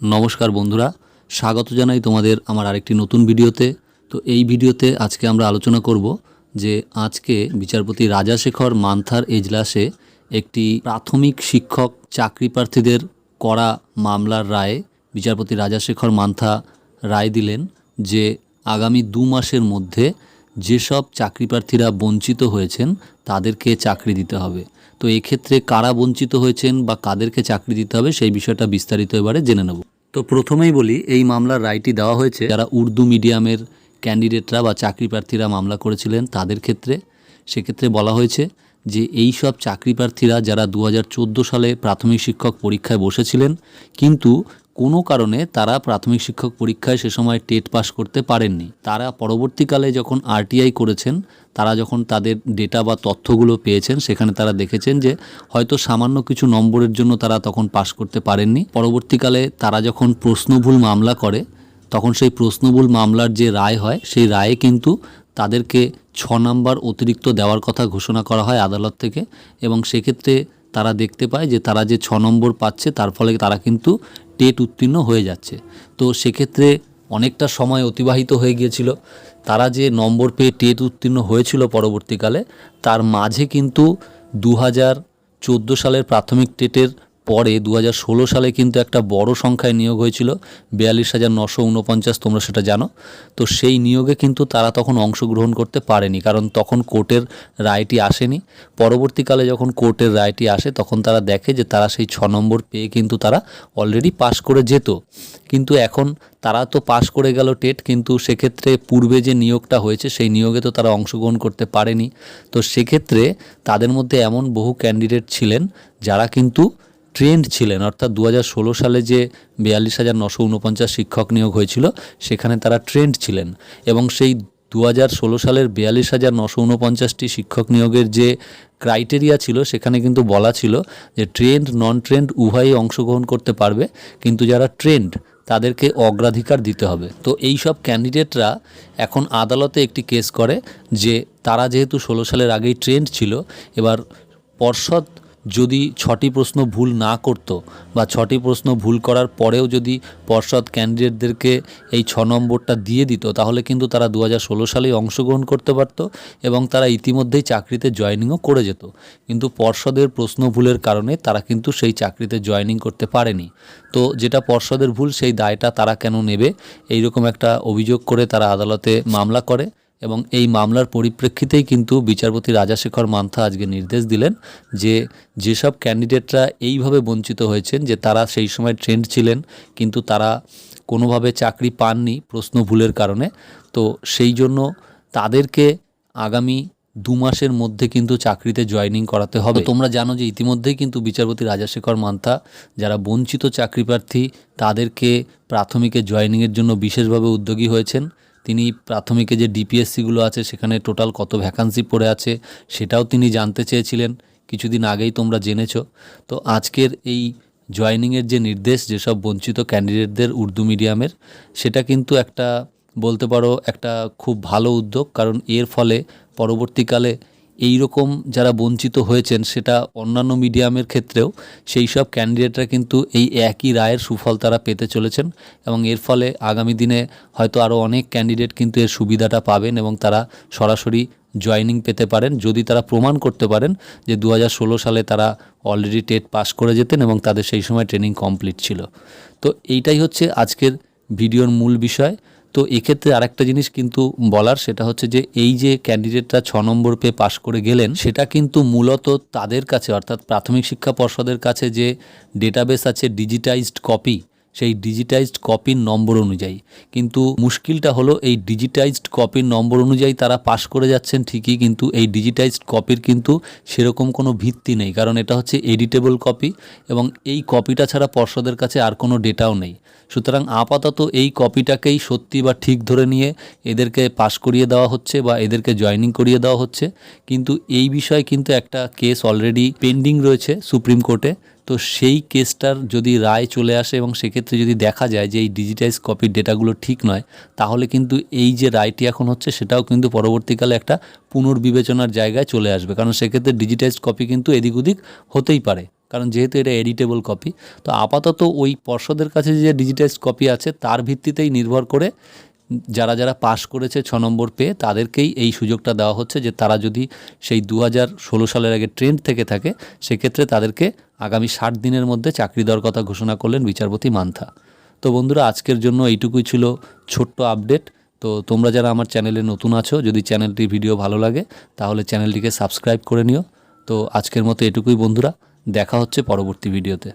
নমস্কার বন্ধুরা, স্বাগত জানাই তোমাদের আমার আরেকটি নতুন ভিডিওতে। তো এই ভিডিওতে আজকে আমরা আলোচনা করব যে আজকে বিচারপতি রাজাশেখর মান্থার এজলাসে একটি প্রাথমিক শিক্ষক চাকরি প্রার্থীদের করা মামলার রায়ে বিচারপতি রাজাশেখর মান্থা রায় দিলেন যে আগামী দু মাসের মধ্যে যেসব চাকরি প্রার্থীরা বঞ্চিত হয়েছেন তাদেরকে চাকরি দিতে হবে। তো এক্ষেত্রে কারা বঞ্চিত হয়েছেন বা কাদেরকে চাকরি দিতে হবে সেই বিষয়টা বিস্তারিত এবারে জেনে নেব। তো প্রথমেই বলি, এই মামলার রায়টি দেওয়া হয়েছে যারা উর্দু মিডিয়ামের ক্যান্ডিডেটরা বা চাকরি প্রার্থীরা মামলা করেছিলেন তাদের ক্ষেত্রে। সেক্ষেত্রে বলা হয়েছে যে এই সব চাকরি প্রার্থীরা যারা দু হাজার চোদ্দ সালে প্রাথমিক শিক্ষক পরীক্ষায় বসেছিলেন, কিন্তু কোনো কারণে তারা প্রাথমিক শিক্ষক পরীক্ষায় সে সময় টেট পাস করতে পারেননি। তারা পরবর্তীকালে যখন আরটিআই করেছেন, তারা যখন তাদের ডেটা বা তথ্যগুলো পেয়েছেন, সেখানে তারা দেখেছেন যে হয়তো সামান্য কিছু নম্বরের জন্য তারা তখন পাস করতে পারেননি। পরবর্তীকালে তারা যখন প্রশ্নভুল মামলা করে, তখন সেই প্রশ্নভুল মামলার যে রায় হয়, সেই রায়ে কিন্তু তাদেরকে ছ নাম্বার অতিরিক্ত দেওয়ার কথা ঘোষণা করা হয় আদালত থেকে এবং সেক্ষেত্রে তারা দেখতে পায় যে তারা যে ছ নম্বর পাচ্ছে, তার ফলে তারা কিন্তু টেট উত্তীর্ণ হয়ে যাচ্ছে। তো সেক্ষেত্রে অনেকটা সময় অতিবাহিত হয়ে গিয়েছিল। তারা যে নম্বর পেয়ে টেট উত্তীর্ণ হয়েছিল পরবর্তীকালে, তার মাঝে কিন্তু দু হাজার চোদ্দ সালের প্রাথমিক টেটের পরে দু হাজার ষোলো সালে কিন্তু একটা বড় সংখ্যায় নিয়োগ হয়েছিল, বিয়াল্লিশ হাজার নশো উনপঞ্চাশ তোমরা সেটা জানো। তো সেই নিয়োগে কিন্তু তারা তখন অংশগ্রহণ করতে পারেনি, কারণ তখন কোর্টের রায়টি আসেনি। পরবর্তীকালে যখন কোর্টের রায়টি আসে, তখন তারা দেখে যে তারা সেই ছ নম্বর পেয়ে কিন্তু তারা অলরেডি পাশ করে যেত। কিন্তু এখন তারা তো পাশ করে গেল টেট, কিন্তু সেক্ষেত্রে পূর্বে যে নিয়োগটা হয়েছে, সেই নিয়োগে তো তারা অংশগ্রহণ করতে পারেনি। তো সেক্ষেত্রে তাদের মধ্যে এমন বহু ক্যান্ডিডেট ছিলেন, যারা কিন্তু ট্রেন্ড ছিলেন। অর্থাৎ দু হাজার ষোলো সালে যে বিয়াল্লিশ হাজার নশো উনপঞ্চাশ শিক্ষক নিয়োগ হয়েছিল, সেখানে তারা ট্রেন্ড ছিলেন। এবং সেই দু হাজার ষোলো সালের বিয়াল্লিশ হাজার নশো উনপঞ্চাশটি শিক্ষক নিয়োগের যে ক্রাইটেরিয়া ছিল, সেখানে কিন্তু বলা ছিল যে ট্রেন্ড নন ট্রেন্ড উভয়ই অংশগ্রহণ করতে পারবে, কিন্তু যারা ট্রেন্ড, তাদেরকে অগ্রাধিকার দিতে হবে। তো এই সব ক্যান্ডিডেটরা এখন আদালতে একটি কেস করে যে তারা যেহেতু ষোলো সালের আগেই ট্রেন্ড ছিল, এবার পর্ষদ যদি ছটি প্রশ্ন ভুল না করত বা ছটি প্রশ্ন ভুল করার পরেও যদি পর্ষদ ক্যান্ডিডেটদেরকে এই ছ নম্বরটা দিয়ে দিত, তাহলে কিন্তু তারা দু হাজার ষোলো সালেই অংশগ্রহণ করতে পারত এবং তারা ইতিমধ্যেই চাকরিতে জয়েনিংও করে যেত। কিন্তু পর্ষদের প্রশ্ন ভুলের কারণে তারা কিন্তু সেই চাকরিতে জয়েনিং করতে পারেনি। তো যেটা পর্ষদের ভুল, সেই দায়টা তারা কেন নেবে? এইরকম একটা অভিযোগ করে তারা আদালতে মামলা করে। এবং এই মামলার পরিপ্রেক্ষিতেই কিন্তু বিচারপতি রাজাশেখর মান্থা আজকে নির্দেশ দিলেন যে যেসব ক্যান্ডিডেটরা এইভাবে বঞ্চিত হয়েছেন যে তারা সেই সময় ট্রেন্ড ছিলেন, কিন্তু তারা কোনোভাবে চাকরি পাননি প্রশ্ন ভুলের কারণে। তো সেই জন্য তাদেরকে আগামী দু মাসের মধ্যে কিন্তু চাকরিতে জয়েনিং করাতে হবে। তোমরা জানো যে ইতিমধ্যেই কিন্তু বিচারপতি রাজাশেখর মান্থা যারা বঞ্চিত চাকরি প্রার্থী, তাদেরকে প্রাথমিকে জয়েনিংয়ের জন্য বিশেষভাবে উদ্যোগী হয়েছেন। তিনি প্রাথমিকে যে ডিপিএসসিগুলো আছে, সেখানে টোটাল কত ভ্যাকান্সি পড়ে আছে, সেটাও তিনি জানতে চেয়েছিলেন। কিছুদিন আগেই তোমরা জেনেছো। তো আজকের এই জয়নিংয়ের যে নির্দেশ, যেসব বঞ্চিত ক্যান্ডিডেটদের উর্দু মিডিয়ামের সেটা কিন্তু একটা বলতে পারো একটা খুব ভালো উদ্যোগ, কারণ এর ফলে পরবর্তীকালে এই রকম যারা বঞ্চিত হয়েছেন, সেটা অন্যান্য মিডিয়ামের ক্ষেত্রেও সেই সব ক্যান্ডিডেটরা কিন্তু এই একই রায়ের সুফল তারা পেতে চলেছেন এবং এর ফলে আগামী দিনে হয়তো আরও অনেক ক্যান্ডিডেট কিন্তু এর সুবিধাটা পাবেন এবং তারা সরাসরি জয়নিং পেতে পারেন। যদি তারা প্রমাণ করতে পারেন যে দু হাজার ষোলো সালে তারা অলরেডি টেট পাস করে যেতেন এবং তাদের সেই সময় ট্রেনিং কমপ্লিট ছিল। তো এইটাই হচ্ছে আজকের ভিডিওর মূল বিষয়। তো এক্ষেত্রে আরেকটা জিনিস কিন্তু বলার, সেটা হচ্ছে যে এই যে ক্যান্ডিডেটরা ছ নম্বর পেয়ে পাশ করে গেলেন, সেটা কিন্তু মূলত তাদের কাছে, অর্থাৎ প্রাথমিক শিক্ষা পর্ষদের কাছে যে ডেটাবেস আছে ডিজিটাইজড কপি সেই ডিজিটাইজড কপির নম্বর অনুযায়ী। কিন্তু মুশকিলটা হলো এই ডিজিটাইজড কপির নম্বর অনুযায়ী তারা পাশ করে যাচ্ছেন ঠিকই, কিন্তু এই ডিজিটাইজড কপির কিন্তু সেরকম কোনো ভিত্তি নেই। কারণ এটা হচ্ছে এডিটেবল কপি এবং এই কপিটা ছাড়া পর্ষদের কাছে আর কোনো ডেটাও নেই। সুতরাং আপাতত এই কপিটাকেই সত্যি বা ঠিক ধরে নিয়ে এদেরকে পাশ করিয়ে দেওয়া হচ্ছে বা এদেরকে জয়নিং করিয়ে দেওয়া হচ্ছে। কিন্তু এই বিষয়ে কিন্তু একটা কেস অলরেডি পেন্ডিং রয়েছে সুপ্রিম কোর্টে তো সেই কেসটার যদি রায় চলে আসে এবং সেক্ষেত্রে যদি দেখা যায় যে এই ডিজিটাইজ কপির ডেটাগুলো ঠিক নয়, তাহলে কিন্তু এই যে রায়টি এখন হচ্ছে সেটাও কিন্তু পরবর্তীকালে একটা পুনর্বিবেচনার জায়গায় চলে আসবে। কারণ সেক্ষেত্রে ডিজিটাইজ কপি কিন্তু এদিক ওদিক হতেই পারে। কারণ যেহেতু এটা এডিটেবল কপি তো আপাতত ওই পর্ষদের কাছে যে ডিজিটাইজড কপি আছে, তার ভিত্তিতেই নির্ভর করে যারা যারা পাশ করেছে ছ নম্বর পেয়ে তাদেরকেই এই সুযোগটা দেওয়া হচ্ছে যে তারা যদি সেই দু হাজার ষোলো সালের আগে ট্রেন্ড থেকে থাকে, সেক্ষেত্রে তাদেরকে আগামী ষাট দিনের মধ্যে চাকরি দেওয়ার কথা ঘোষণা করলেন বিচারপতি মান্থা। তো বন্ধুরা, আজকের জন্য এইটুকুই ছিল ছোট্ট আপডেট। তো তোমরা যারা আমার চ্যানেলে নতুন আছো, যদি চ্যানেলটি ভিডিও ভালো লাগে, তাহলে চ্যানেলটিকে সাবস্ক্রাইব করে নিও। তো আজকের মতো এটুকুই বন্ধুরা, দেখা হচ্ছে পরবর্তী ভিডিওতে।